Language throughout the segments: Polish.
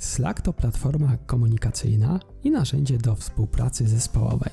Slack to platforma komunikacyjna i narzędzie do współpracy zespołowej,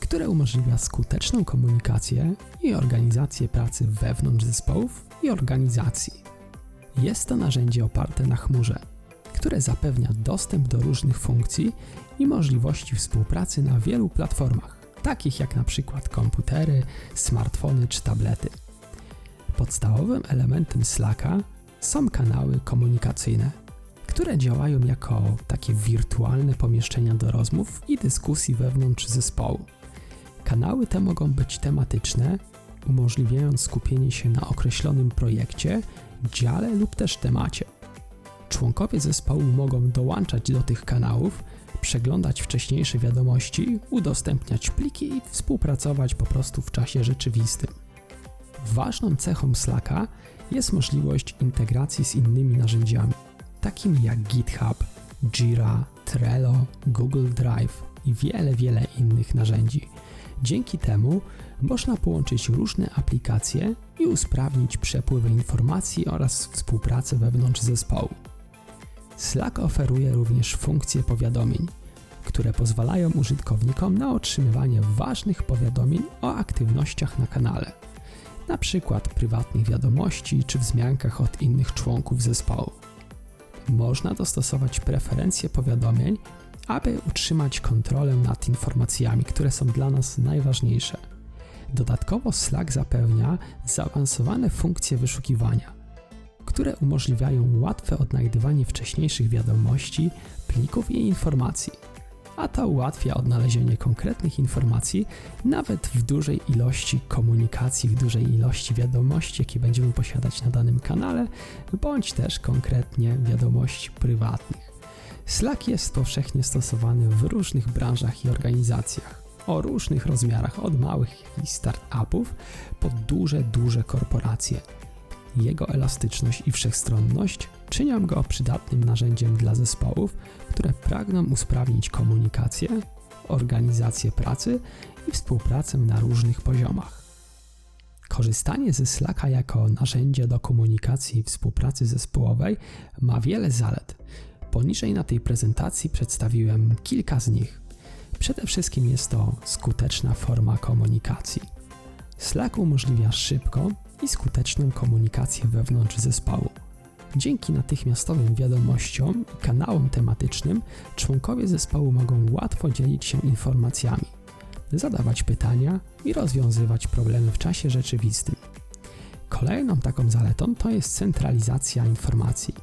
które umożliwia skuteczną komunikację i organizację pracy wewnątrz zespołów i organizacji. Jest to narzędzie oparte na chmurze, które zapewnia dostęp do różnych funkcji i możliwości współpracy na wielu platformach, takich jak przykład komputery, smartfony czy tablety. Podstawowym elementem Slacka są kanały komunikacyjne, które działają jako takie wirtualne pomieszczenia do rozmów i dyskusji wewnątrz zespołu. Kanały te mogą być tematyczne, umożliwiając skupienie się na określonym projekcie, dziale lub też temacie. Członkowie zespołu mogą dołączać do tych kanałów, przeglądać wcześniejsze wiadomości, udostępniać pliki i współpracować po prostu w czasie rzeczywistym. Ważną cechą Slacka jest możliwość integracji z innymi narzędziami, takimi jak GitHub, Jira, Trello, Google Drive i wiele, wiele innych narzędzi. Dzięki temu można połączyć różne aplikacje i usprawnić przepływy informacji oraz współpracę wewnątrz zespołu. Slack oferuje również funkcje powiadomień, które pozwalają użytkownikom na otrzymywanie ważnych powiadomień o aktywnościach na kanale, na przykład prywatnych wiadomości czy wzmiankach od innych członków zespołu. Można dostosować preferencje powiadomień, aby utrzymać kontrolę nad informacjami, które są dla nas najważniejsze. Dodatkowo Slack zapewnia zaawansowane funkcje wyszukiwania, które umożliwiają łatwe odnajdywanie wcześniejszych wiadomości, plików i informacji. A to ułatwia odnalezienie konkretnych informacji nawet w dużej ilości komunikacji, w dużej ilości wiadomości, jakie będziemy posiadać na danym kanale, bądź też konkretnie wiadomości prywatnych. Slack jest powszechnie stosowany w różnych branżach i organizacjach o różnych rozmiarach, od małych i startupów po duże, duże korporacje. Jego elastyczność i wszechstronność czynią go przydatnym narzędziem dla zespołów, które pragną usprawnić komunikację, organizację pracy i współpracę na różnych poziomach. Korzystanie ze Slacka jako narzędzia do komunikacji i współpracy zespołowej ma wiele zalet. Poniżej na tej prezentacji przedstawiłem kilka z nich. Przede wszystkim jest to skuteczna forma komunikacji. Slack umożliwia szybką i skuteczną komunikację wewnątrz zespołu. Dzięki natychmiastowym wiadomościom i kanałom tematycznym członkowie zespołu mogą łatwo dzielić się informacjami, zadawać pytania i rozwiązywać problemy w czasie rzeczywistym. Kolejną taką zaletą to jest centralizacja informacji.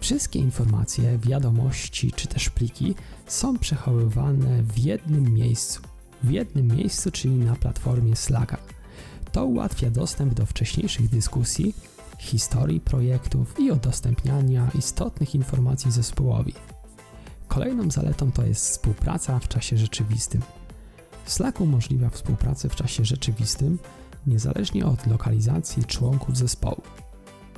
Wszystkie informacje, wiadomości czy też pliki są przechowywane w jednym miejscu. W jednym miejscu, czyli na platformie Slacka. To ułatwia dostęp do wcześniejszych dyskusji, historii projektów i udostępniania istotnych informacji zespołowi. Kolejną zaletą to jest współpraca w czasie rzeczywistym. Slack umożliwia współpracę w czasie rzeczywistym niezależnie od lokalizacji członków zespołu.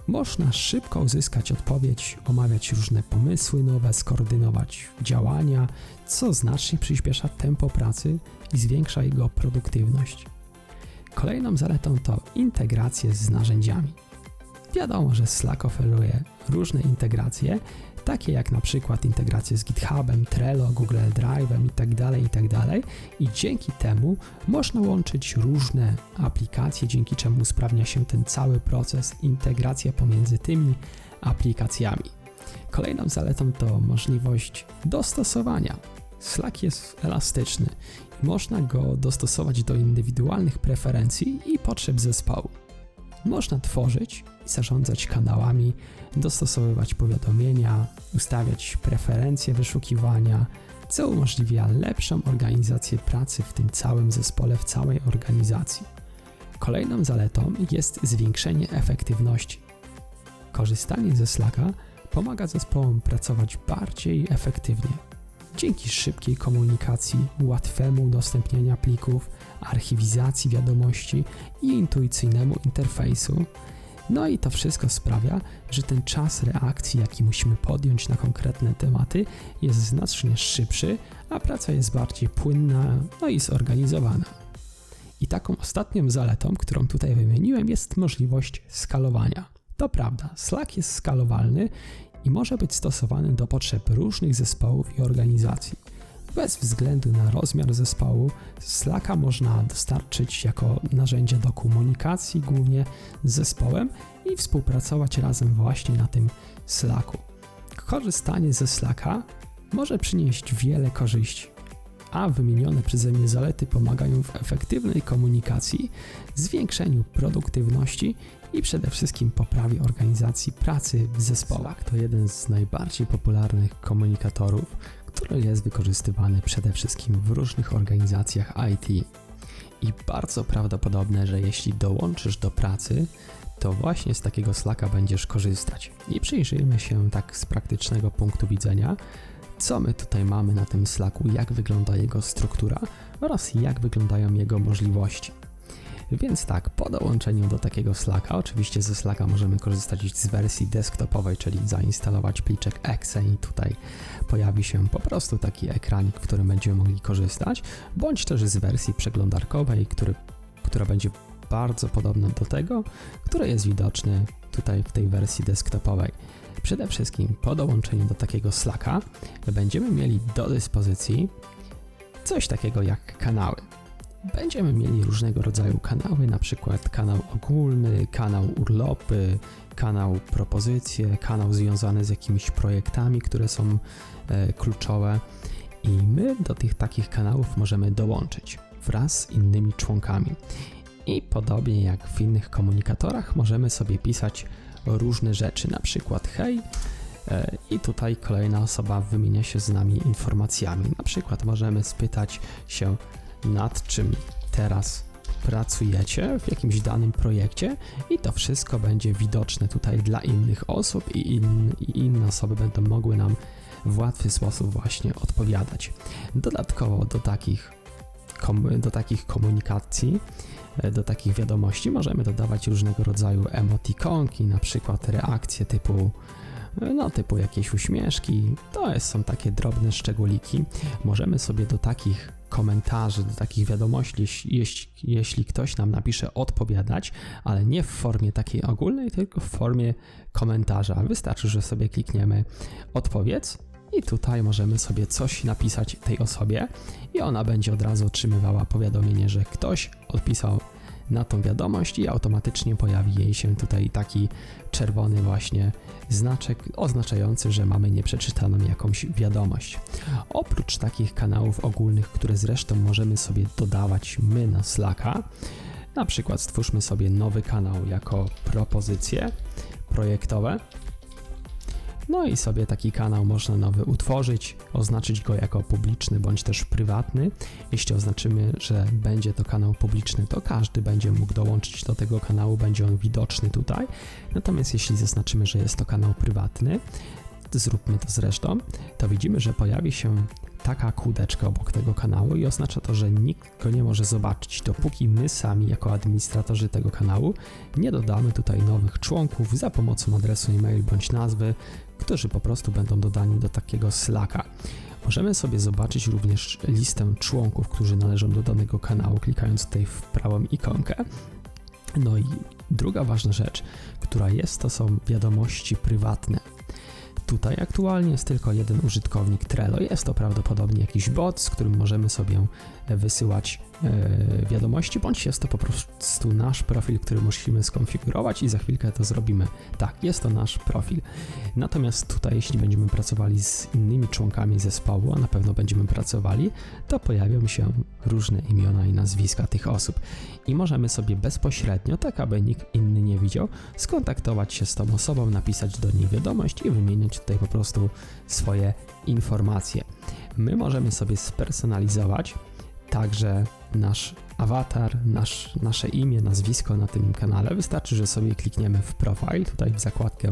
Można szybko uzyskać odpowiedź, omawiać różne pomysły nowe, skoordynować działania, co znacznie przyspiesza tempo pracy i zwiększa jego produktywność. Kolejną zaletą to integracje z narzędziami. Wiadomo, że Slack oferuje różne integracje, takie jak na przykład integracje z GitHubem, Trello, Google Drive'em itd., itd. I dzięki temu można łączyć różne aplikacje, dzięki czemu usprawnia się ten cały proces, integracja pomiędzy tymi aplikacjami. Kolejną zaletą to możliwość dostosowania. Slack jest elastyczny i można go dostosować do indywidualnych preferencji i potrzeb zespołu. Można tworzyć i zarządzać kanałami, dostosowywać powiadomienia, ustawiać preferencje wyszukiwania, co umożliwia lepszą organizację pracy w tym całym zespole, w całej organizacji. Kolejną zaletą jest zwiększenie efektywności. Korzystanie ze Slacka pomaga zespołom pracować bardziej efektywnie. Dzięki szybkiej komunikacji, łatwemu udostępniania plików, archiwizacji wiadomości i intuicyjnemu interfejsu, no i to wszystko sprawia, że ten czas reakcji, jaki musimy podjąć na konkretne tematy, jest znacznie szybszy, a praca jest bardziej płynna, no i zorganizowana. I taką ostatnią zaletą, którą tutaj wymieniłem, jest możliwość skalowania. To prawda, Slack jest skalowalny i może być stosowany do potrzeb różnych zespołów i organizacji. Bez względu na rozmiar zespołu, Slacka można dostarczyć jako narzędzie do komunikacji głównie z zespołem i współpracować razem właśnie na tym Slacku. Korzystanie ze Slacka może przynieść wiele korzyści, a wymienione przeze mnie zalety pomagają w efektywnej komunikacji, zwiększeniu produktywności i przede wszystkim poprawie organizacji pracy w zespole. Slack to jeden z najbardziej popularnych komunikatorów, który jest wykorzystywany przede wszystkim w różnych organizacjach IT. I bardzo prawdopodobne, że jeśli dołączysz do pracy, to właśnie z takiego Slacka będziesz korzystać. I przyjrzyjmy się tak z praktycznego punktu widzenia, co my tutaj mamy na tym Slacku, jak wygląda jego struktura oraz jak wyglądają jego możliwości. Więc tak, po dołączeniu do takiego Slacka, oczywiście ze Slacka możemy korzystać z wersji desktopowej, czyli zainstalować pliczek exe i tutaj pojawi się po prostu taki ekranik, w którym będziemy mogli korzystać, bądź też z wersji przeglądarkowej, który, która będzie bardzo podobna do tego, które jest widoczne tutaj w tej wersji desktopowej. Przede wszystkim po dołączeniu do takiego Slacka będziemy mieli do dyspozycji coś takiego jak kanały. Będziemy mieli różnego rodzaju kanały, na przykład kanał ogólny, kanał urlopy, kanał propozycje, kanał związany z jakimiś projektami, które są e, kluczowe i my do tych takich kanałów możemy dołączyć wraz z innymi członkami. I podobnie jak w innych komunikatorach możemy sobie pisać różne rzeczy, na przykład hej, e, i tutaj kolejna osoba wymienia się z nami informacjami. Na przykład możemy spytać się, nad czym teraz pracujecie w jakimś danym projekcie, i to wszystko będzie widoczne tutaj dla innych osób, i, in, i inne osoby będą mogły nam w łatwy sposób właśnie odpowiadać. Dodatkowo do takich, do takich komunikacji do takich wiadomości możemy dodawać różnego rodzaju emotikonki, na przykład reakcje typu no typu jakieś uśmieszki, to są takie drobne szczególiki. Możemy sobie do takich komentarzy, do takich wiadomości, jeśli, jeśli ktoś nam napisze, odpowiadać, ale nie w formie takiej ogólnej, tylko w formie komentarza. Wystarczy, że sobie klikniemy odpowiedz i tutaj możemy sobie coś napisać tej osobie i ona będzie od razu otrzymywała powiadomienie, że ktoś odpisał na tą wiadomość i automatycznie pojawi jej się tutaj taki czerwony właśnie znaczek oznaczający, że mamy nieprzeczytaną jakąś wiadomość. Oprócz takich kanałów ogólnych, które zresztą możemy sobie dodawać my na Slacka, na przykład stwórzmy sobie nowy kanał jako propozycje projektowe no i sobie taki kanał można nowy utworzyć, oznaczyć go jako publiczny bądź też prywatny. Jeśli oznaczymy, że będzie to kanał publiczny, to każdy będzie mógł dołączyć do tego kanału, będzie on widoczny tutaj. Natomiast jeśli zaznaczymy, że jest to kanał prywatny, zróbmy to zresztą, to widzimy, że pojawi się taka kółdeczka obok tego kanału i oznacza to, że nikt go nie może zobaczyć, dopóki my sami, jako administratorzy tego kanału, nie dodamy tutaj nowych członków za pomocą adresu e-mail bądź nazwy, którzy po prostu będą dodani do takiego Slacka. Możemy sobie zobaczyć również listę członków, którzy należą do danego kanału, klikając tutaj w prawą ikonkę. No i druga ważna rzecz, która jest, to są wiadomości prywatne. Tutaj aktualnie jest tylko jeden użytkownik Trello. Jest to prawdopodobnie jakiś bot, z którym możemy sobie wysyłać e, wiadomości, bądź jest to po prostu nasz profil, który musimy skonfigurować i za chwilkę to zrobimy. Tak, jest to nasz profil. Natomiast tutaj, jeśli będziemy pracowali z innymi członkami zespołu, a na pewno będziemy pracowali, to pojawią się różne imiona i nazwiska tych osób. I możemy sobie bezpośrednio, tak aby nikt inny nie widział, skontaktować się z tą osobą, napisać do niej wiadomość i tutaj po prostu swoje informacje. My możemy sobie spersonalizować także nasz awatar, nasz, nasze imię, nazwisko na tym kanale. Wystarczy, że sobie klikniemy w profil, tutaj w zakładkę,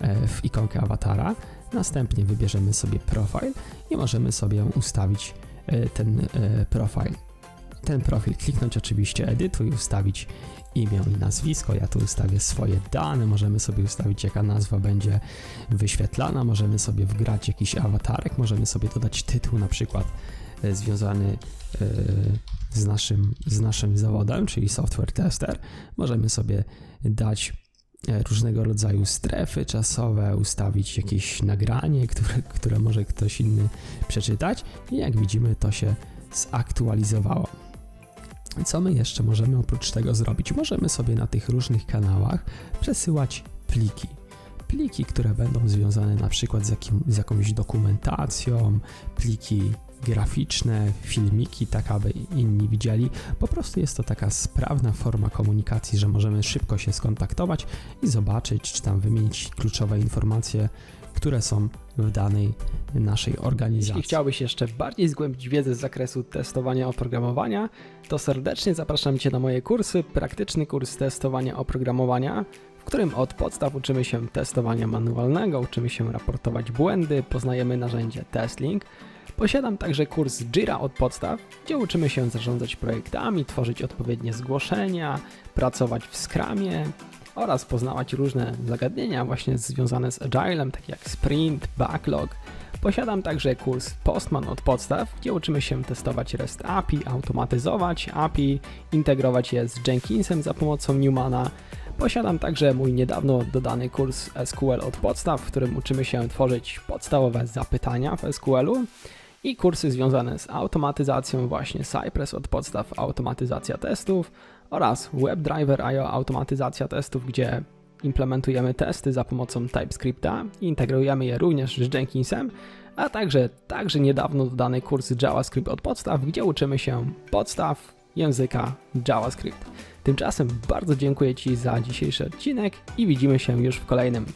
e, w ikonkę awatara. Następnie wybierzemy sobie profil i możemy sobie ustawić e, ten e, profil. Ten profil kliknąć oczywiście edytuj, ustawić imię i nazwisko. Ja tu ustawię swoje dane, możemy sobie ustawić jaka nazwa będzie wyświetlana, możemy sobie wgrać jakiś awatarek, możemy sobie dodać tytuł na przykład E, związany e, z naszym, z naszym zawodem, czyli software tester, możemy sobie dać e, różnego rodzaju strefy czasowe, ustawić jakieś nagranie, które, które może ktoś inny przeczytać i jak widzimy to się zaktualizowało. Co my jeszcze możemy oprócz tego zrobić? Możemy sobie na tych różnych kanałach przesyłać pliki. Pliki, które będą związane na przykład z, jakim, z jakąś dokumentacją, pliki graficzne, filmiki, tak aby inni widzieli. Po prostu jest to taka sprawna forma komunikacji, że możemy szybko się skontaktować i zobaczyć, czy tam wymienić kluczowe informacje, które są w danej naszej organizacji. Jeśli chciałbyś jeszcze bardziej zgłębić wiedzę z zakresu testowania oprogramowania, to serdecznie zapraszam Cię na moje kursy. Praktyczny kurs testowania oprogramowania, w którym od podstaw uczymy się testowania manualnego, uczymy się raportować błędy, poznajemy narzędzie TestLink. Posiadam także kurs Jira od podstaw, gdzie uczymy się zarządzać projektami, tworzyć odpowiednie zgłoszenia, pracować w Scrumie oraz poznawać różne zagadnienia właśnie związane z Agilem, takie jak Sprint, Backlog. Posiadam także kurs Postman od podstaw, gdzie uczymy się testować REST API, automatyzować API, integrować je z Jenkinsem za pomocą Newmana. Posiadam także mój niedawno dodany kurs SQL od podstaw, w którym uczymy się tworzyć podstawowe zapytania w SQL-u i kursy związane z automatyzacją, właśnie Cypress od podstaw automatyzacja testów oraz WebDriver.io automatyzacja testów, gdzie implementujemy testy za pomocą TypeScripta i integrujemy je również z Jenkinsem, a także, także niedawno dodany kurs JavaScript od podstaw, gdzie uczymy się podstaw języka JavaScript. Tymczasem bardzo dziękuję Ci za dzisiejszy odcinek i widzimy się już w kolejnym.